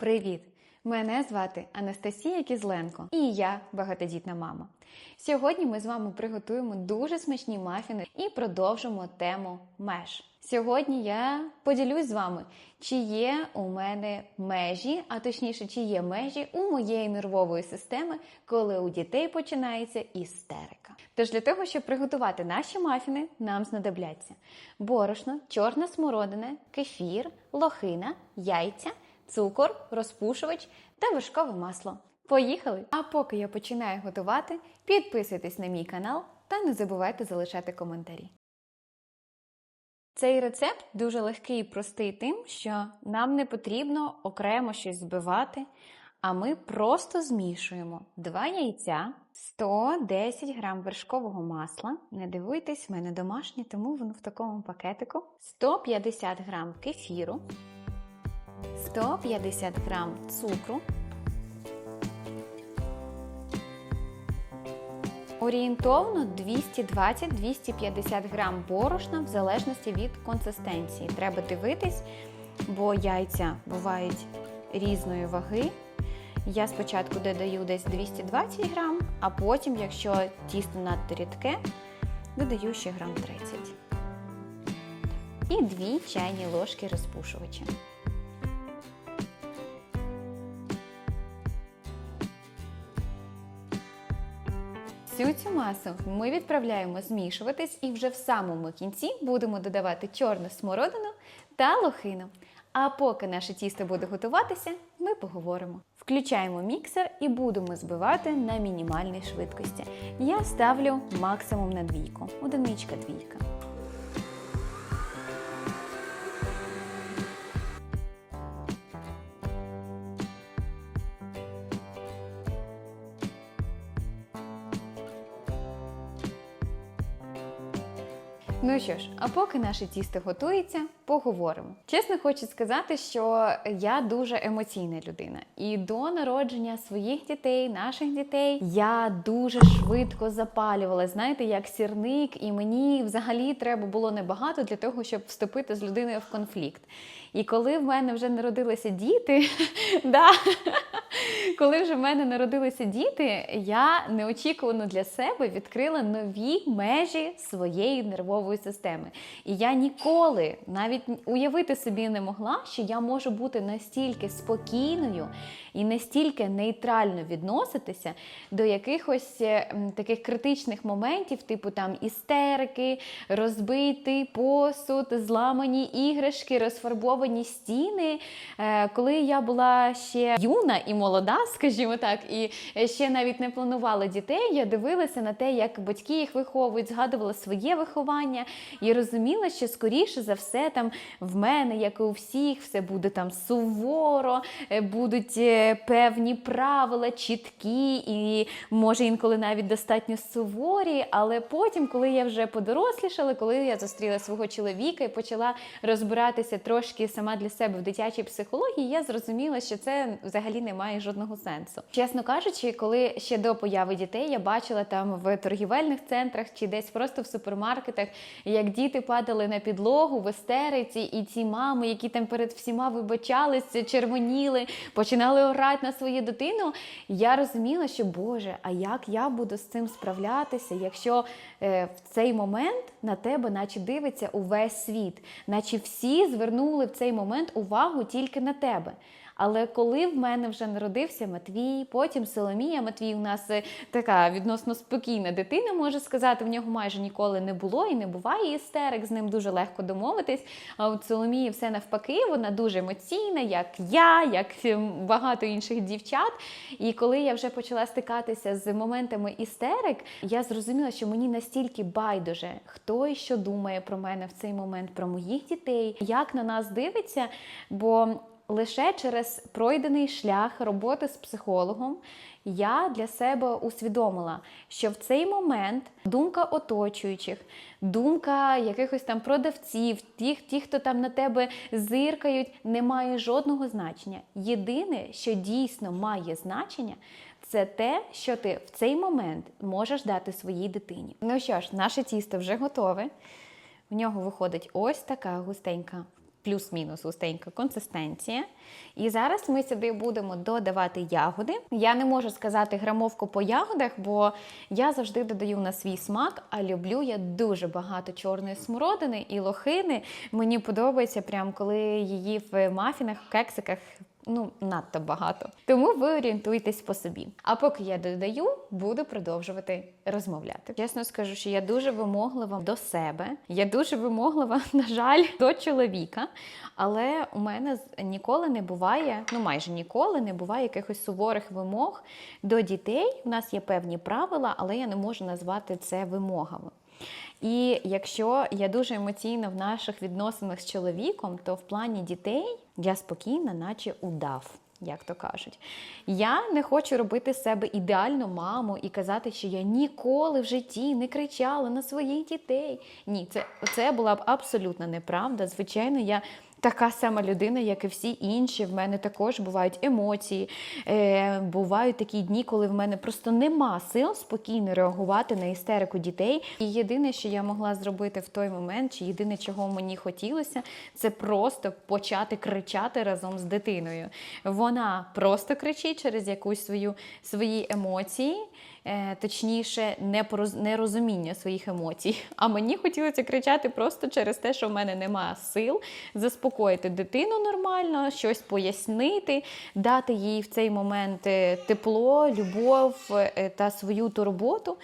Привіт! Мене звати Анастасія Кізленко і я багатодітна мама. Сьогодні ми з вами приготуємо дуже смачні мафіни і продовжимо тему меж. Сьогодні я поділюсь з вами, чи є у мене межі, а точніше, чи є межі у моєї нервової системи, коли у дітей починається істерика. Тож для того, щоб приготувати наші мафіни, нам знадобляться борошно, чорна смородина, кефір, лохина, яйця цукор, розпушувач та вершкове масло. Поїхали! А поки я починаю готувати, підписуйтесь на мій канал та не забувайте залишати коментарі. Цей рецепт дуже легкий і простий тим, що нам не потрібно окремо щось збивати, а ми просто змішуємо 2 яйця, 110 грам вершкового масла. Не дивуйтесь, в мене домашнє, тому воно в такому пакетику, 150 грам кефіру. 150 грам цукру, орієнтовно 220-250 грам борошна в залежності від консистенції. Треба дивитись, бо яйця бувають різної ваги. Я спочатку додаю десь 220 грам, а потім, якщо тісто надто рідке, додаю ще грам 30. І 2 чайні ложки розпушувача. Всю цю масу ми відправляємо змішуватись і вже в самому кінці будемо додавати чорну смородину та лохину. А поки наше тісто буде готуватися, ми поговоримо. Включаємо міксер і будемо збивати на мінімальній швидкості. Я ставлю максимум на двійку. Одиничка двійка. Ну що ж, а поки наше тісто готується, поговоримо. Чесно хочу сказати, що я дуже емоційна людина, і до народження своїх дітей, наших дітей, я дуже швидко запалювала, знаєте, як сірник, і мені взагалі треба було небагато для того, щоб вступити з людиною в конфлікт. І коли в мене вже народилися діти, да, коли вже в мене народилися діти, я неочікувано для себе відкрила нові межі своєї нервової системи. І я ніколи навіть уявити собі не могла, що я можу бути настільки спокійною і настільки нейтрально відноситися до якихось таких критичних моментів, типу там істерики, розбитий посуд, зламані іграшки, розфарбовані стіни. Е, Коли я була ще юна і молода, скажімо так, і ще навіть не планувала дітей, я дивилася на те, як батьки їх виховують, згадувала своє виховання і розуміла, що скоріше за все там в мене, як і у всіх, все буде там суворо, е, будуть е, певні правила, чіткі, і може інколи навіть достатньо суворі. Але потім, коли я вже подорослішала, коли я зустріла свого чоловіка і почала розбиратися трошки сама для себе в дитячій психології, я зрозуміла, що це взагалі не має жодного сенсу. Чесно кажучи, коли ще до появи дітей я бачила там в торгівельних центрах чи десь просто в супермаркетах, як діти падали на підлогу в істериці, і ці мами, які там перед всіма вибачались, червоніли, починали орати на свою дитину. Я розуміла, що Боже, а як я буду з цим справлятися, якщо е, в цей момент на тебе, наче дивиться увесь світ, наче всі звернули в цей момент увагу тільки на тебе. Але коли в мене вже народився Матвій, потім Соломія, Матвій у нас е, така відносно спокійна дитина, може сказати, в нього майже ніколи не було і не буває істерик, з ним дуже легко домовитись. А от Соломії все навпаки, вона дуже емоційна, як я, як ем, багато інших дівчат. І коли я вже почала стикатися з моментами істерик, я зрозуміла, що мені настільки байдуже, хто і що думає про мене в цей момент, про моїх дітей, як на нас дивиться. бо Лише через пройдений шлях роботи з психологом я для себе усвідомила, що в цей момент думка оточуючих, думка якихось там продавців, тих, ті, хто там на тебе зиркають, не має жодного значення. Єдине, що дійсно має значення, це те, що ти в цей момент можеш дати своїй дитині. Ну що ж, наше тісто вже готове. В нього виходить ось така густенька плюс-мінус густенька консистенція. І зараз ми сюди будемо додавати ягоди. Я не можу сказати грамовку по ягодах, бо я завжди додаю на свій смак, а люблю я дуже багато чорної смородини і лохини. Мені подобається, прям коли її в мафінах, в кексиках. Ну, надто багато. Тому ви орієнтуйтесь по собі. А поки я додаю, буду продовжувати розмовляти. Чесно скажу, що я дуже вимоглива до себе. Я дуже вимоглива, на жаль, до чоловіка. Але у мене ніколи не буває, ну майже ніколи не буває якихось суворих вимог до дітей. У нас є певні правила, але я не можу назвати це вимогами. І якщо я дуже емоційна в наших відносинах з чоловіком, то в плані дітей я спокійна, наче удав. Як то кажуть, я не хочу робити себе ідеальну маму і казати, що я ніколи в житті не кричала на своїх дітей. Ні, це, це була б абсолютна неправда. Звичайно, я така сама людина, як і всі інші. В мене також бувають емоції. Е, бувають такі дні, коли в мене просто нема сил спокійно реагувати на істерику дітей. І єдине, що я могла зробити в той момент, чи єдине, чого мені хотілося, це просто почати кричати разом з дитиною. Вона просто кричить через якусь свою свої емоції. Е, Точніше, нерозуміння своїх емоцій. А мені хотілося кричати просто через те, що в мене немає сил заспокоїти дитину нормально, щось пояснити, дати їй в цей момент е, тепло, любов е, та свою турботу.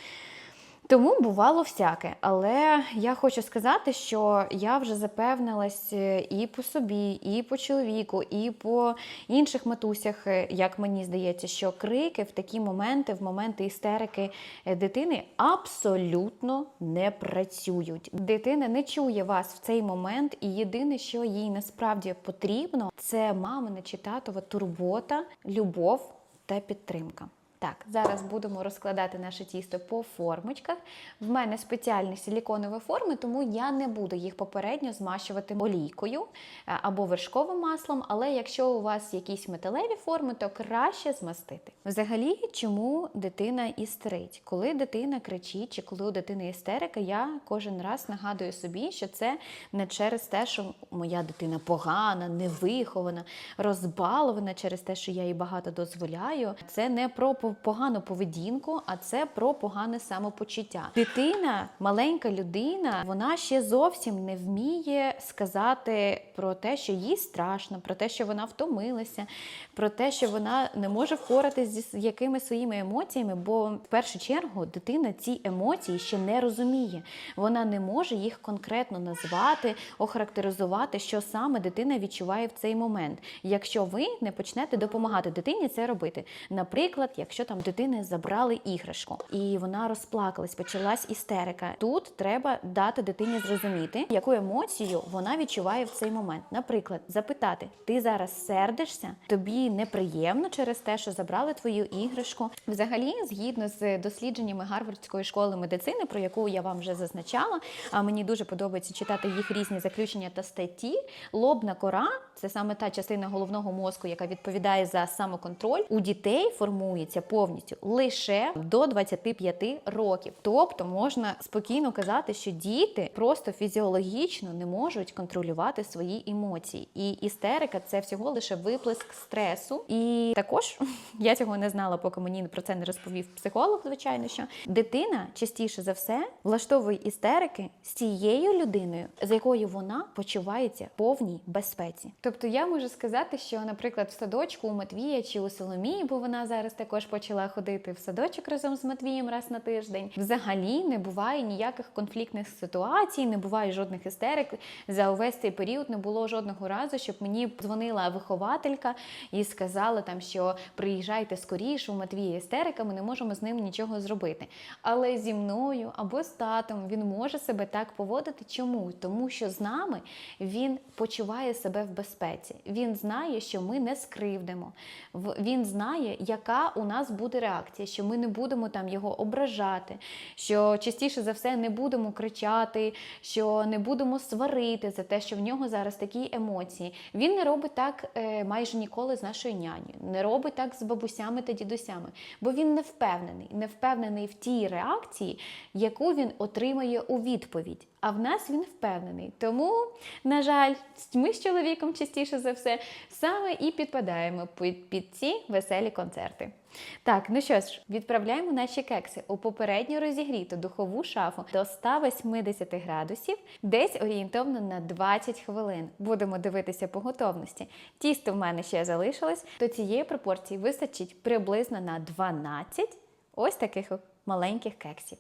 Тому бувало всяке. Але я хочу сказати, що я вже запевнилась е, і по собі, і по чоловіку, і по інших матусях, е, як мені здається, що крики в такі моменти, в моменти істерики е, дитини, абсолютно не працюють. Дитина не чує вас в цей момент, і єдине, що їй насправді потрібно, це мамина чи татова турбота, любов та підтримка. Так, зараз будемо розкладати наше тісто по формочках. В мене спеціальні силіконові форми, тому я не буду їх попередньо змащувати олійкою е, або вершковим маслом. Але якщо у вас якісь металеві форми, то краще змастити. Взагалі, чому дитина істерить? Коли дитина кричить чи коли у дитини істерика, я кожен раз нагадую собі, що це не через те, що моя дитина погана, невихована, розбалована через те, що я їй багато дозволяю. Це не про погану поведінку, а це про погане самопочуття. Дитина, маленька людина, вона ще зовсім не вміє сказати про те, що їй страшно, про те, що вона втомилася, про те, що вона не може впоратись зі якимись своїми емоціями, бо в першу чергу дитина ці емоції ще не розуміє. Вона не може їх конкретно назвати, охарактеризувати, що саме дитина відчуває в цей момент. Якщо ви не почнете допомагати дитині це робити. Наприклад, якщо там дитини забрали іграшку і вона розплакалась, почалась істерика. Тут треба дати дитині зрозуміти, яку емоцію вона відчуває в цей момент. Наприклад, запитати: ти зараз сердишся, тобі неприємно через те, що забрали твою іграшку. Взагалі, згідно з дослідженнями Гарвардської школи медицини, про яку я вам вже зазначала, а мені дуже подобається читати їх різні заключення та статті. Лобна кора це саме та частина головного мозку, яка відповідає за самоконтроль. У дітей формується повністю лише до 25 років. Тобто можна спокійно казати, що діти просто фізіологічно не можуть контролювати свої емоції. І істерика це всього лише виплеск стресу. І також я цього не знала, поки мені про це не розповів психолог. Звичайно, що дитина частіше за все влаштовує істерики з тією людиною, з якою вона почувається в повній безпеці. Тобто я можу сказати, що, наприклад, в садочку у Матвія чи у Соломії, бо вона зараз також почала ходити в садочок разом з Матвієм раз на тиждень. Взагалі не буває ніяких конфліктних ситуацій, не буває жодних істерик. За увесь цей період не було жодного разу, щоб мені дзвонила вихователька і сказала там, що приїжджайте скоріше, у Матвія істерика, ми не можемо з ним нічого зробити. Але зі мною або з татом він може себе так поводити. Чому? Тому що з нами він почуває себе в безпеці. Він знає, що ми не скривдимо. Він знає, яка у нас буде реакція, що ми не будемо там його ображати, що частіше за все не будемо кричати, що не будемо сварити за те, що в нього зараз такі емоції. Він не робить так е, майже ніколи з нашою нянею, не робить так з бабусями та дідусями, бо він не впевнений, не впевнений в тій реакції, яку він отримає у відповідь. а в нас він впевнений. Тому, на жаль, ми з чоловіком частіше за все саме і підпадаємо під, під ці веселі концерти. Так, ну що ж, відправляємо наші кекси у попередньо розігріту духову шафу до 180 градусів, десь орієнтовно на 20 хвилин. Будемо дивитися по готовності. Тісто в мене ще залишилось, то цієї пропорції вистачить приблизно на 12 ось таких маленьких кексів.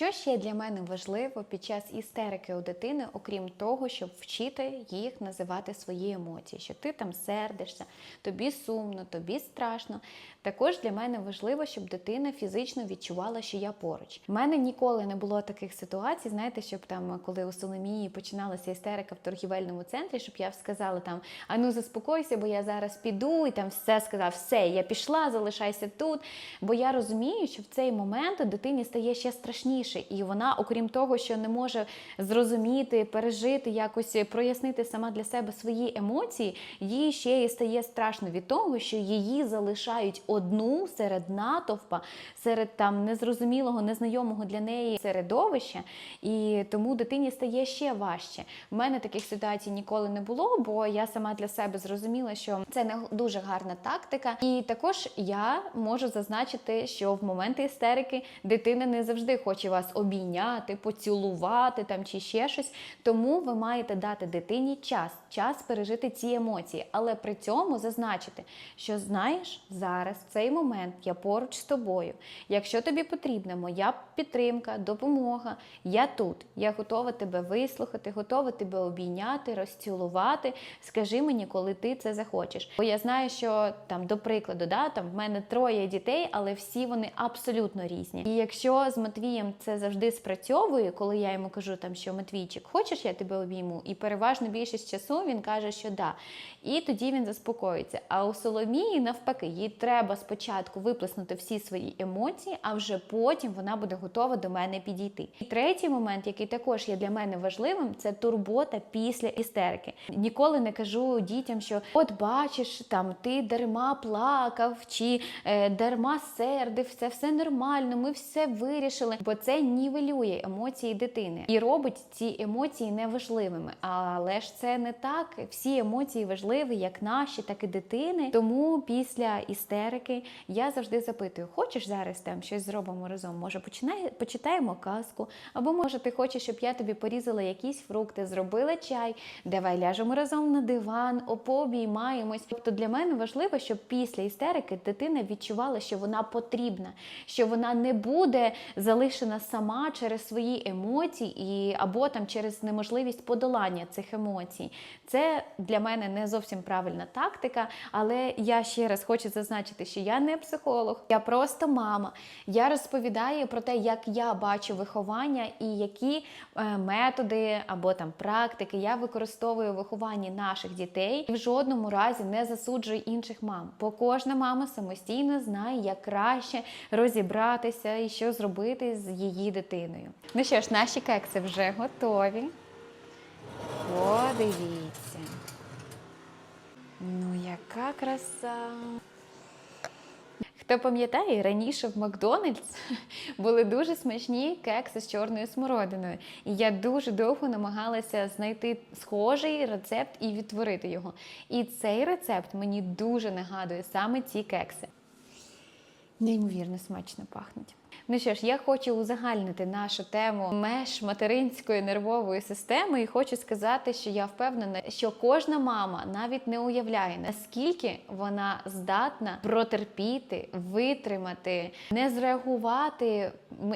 Що ще для мене важливо під час істерики у дитини, окрім того, щоб вчити їх називати свої емоції, що ти там сердишся, тобі сумно, тобі страшно. Також для мене важливо, щоб дитина фізично відчувала, що я поруч. У мене ніколи не було таких ситуацій, знаєте, щоб там, коли у Соломії починалася істерика в торгівельному центрі, щоб я сказала там: а ну заспокойся, бо я зараз піду, і там все сказав, все, я пішла, залишайся тут. Бо я розумію, що в цей момент дитині стає ще страшніше, і вона, окрім того, що не може зрозуміти, пережити, якось прояснити сама для себе свої емоції, їй ще і стає страшно від того, що її залишають одну серед натовпа, серед там незрозумілого, незнайомого для неї середовища, і тому дитині стає ще важче. У мене таких ситуацій ніколи не було, бо я сама для себе зрозуміла, що це не дуже гарна тактика. І також я можу зазначити, що в моменти істерики дитина не завжди хоче вас обійняти, поцілувати там чи ще щось. Тому ви маєте дати дитині час, час пережити ці емоції, але при цьому зазначити, що знаєш, зараз в цей момент я поруч з тобою. Якщо тобі потрібна моя підтримка, допомога, я тут. Я готова тебе вислухати, готова тебе обійняти, розцілувати. Скажи мені, коли ти це захочеш. Бо я знаю, що там, до прикладу, да, там в мене троє дітей, але всі вони абсолютно різні. І якщо з Матвієм це завжди спрацьовує, коли я йому кажу, там що Матвійчик, хочеш, я тебе обійму? І переважно більшість часу він каже, що да. І тоді він заспокоїться. А у Соломії навпаки, їй треба спочатку виплеснути всі свої емоції, а вже потім вона буде готова до мене підійти. І третій момент, який також є для мене важливим, це турбота після істерики. Ніколи не кажу дітям, що от бачиш, там ти дарма плакав чи е, дарма сердив, це все нормально, ми все вирішили, бо це нівелює емоції дитини і робить ці емоції неважливими. Але ж це не так. Всі емоції важливі, як наші, так і дитини. Тому після істерики я завжди запитую: хочеш зараз там щось зробимо разом? Може, починай, почитаємо казку, або може ти хочеш, щоб я тобі порізала якісь фрукти, зробила чай, давай ляжемо разом на диван, пообіймаємось. Тобто для мене важливо, щоб після істерики дитина відчувала, що вона потрібна, що вона не буде залишена сама через свої емоції і або там через неможливість подолання цих емоцій. Це для мене не зовсім правильна тактика, але я ще раз хочу зазначити, що я не психолог, я просто мама. Я розповідаю про те, як я бачу виховання і які е, методи або там практики я використовую у вихованні наших дітей і в жодному разі не засуджую інших мам. Бо кожна мама самостійно знає, як краще розібратися і що зробити з її дитиною. Ну що ж, наші кекси вже готові. Подивіться. Ну, яка краса. Хто пам'ятає, раніше в Макдональдс були дуже смачні кекси з чорною смородиною. І я дуже довго намагалася знайти схожий рецепт і відтворити його. І цей рецепт мені дуже нагадує саме ці кекси. Неймовірно смачно пахнуть. Ну що ж, я хочу узагальнити нашу тему меж материнської нервової системи, і хочу сказати, що я впевнена, що кожна мама навіть не уявляє, наскільки вона здатна протерпіти, витримати, не зреагувати.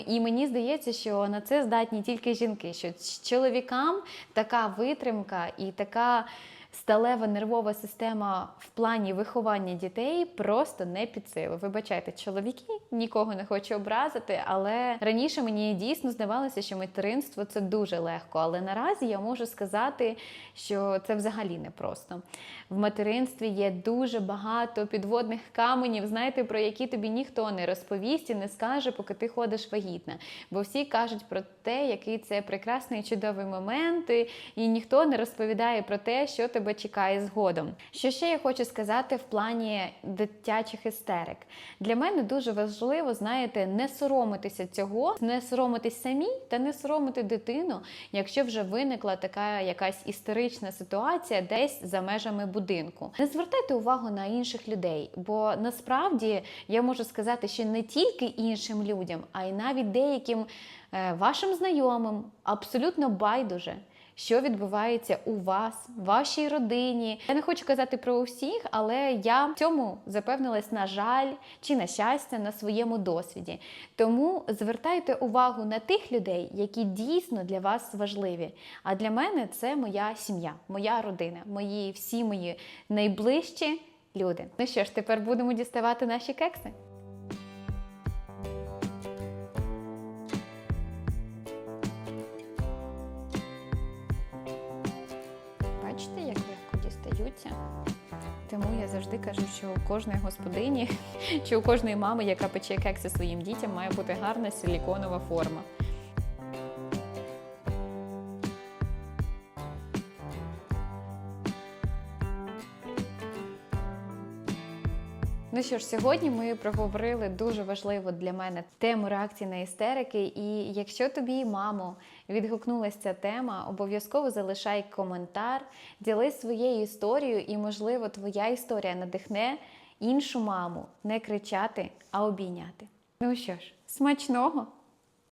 І мені здається, що на це здатні тільки жінки. Що чоловікам така витримка і така сталева нервова система в плані виховання дітей просто не під силу. Вибачайте, чоловіки нікого не хочу образити, але раніше мені дійсно здавалося, що материнство це дуже легко. Але наразі я можу сказати, що це взагалі не просто. В материнстві є дуже багато підводних каменів, знаєте, про які тобі ніхто не розповість і не скаже, поки ти ходиш вагітна. Бо всі кажуть про те, який це прекрасний чудовий момент, і ніхто не розповідає про те, що тебе тебе чекає згодом. Що ще я хочу сказати в плані дитячих істерик? Для мене дуже важливо, знаєте, не соромитися цього, не соромитись самі та не соромити дитину, якщо вже виникла така якась істерична ситуація десь за межами будинку. Не звертайте увагу на інших людей, бо насправді я можу сказати, що не тільки іншим людям, а й навіть деяким е, вашим знайомим абсолютно байдуже. Що відбувається у вас, вашій родині? Я не хочу казати про усіх, але я в цьому запевнилась, на жаль, чи на щастя, на своєму досвіді. Тому звертайте увагу на тих людей, які дійсно для вас важливі. А для мене це моя сім'я, моя родина, мої всі мої найближчі люди. Ну що ж, тепер будемо діставати наші кекси. Завжди кажу, що у кожної господині чи у кожної мами, яка пече кекси своїм дітям, має бути гарна силіконова форма. Ну що ж, сьогодні ми проговорили дуже важливу для мене тему реакції на істерики. І якщо тобі, мамо, відгукнулася ця тема, обов'язково залишай коментар, ділись своєю історією, і, можливо, твоя історія надихне іншу маму не кричати, а обійняти. Ну що ж, смачного!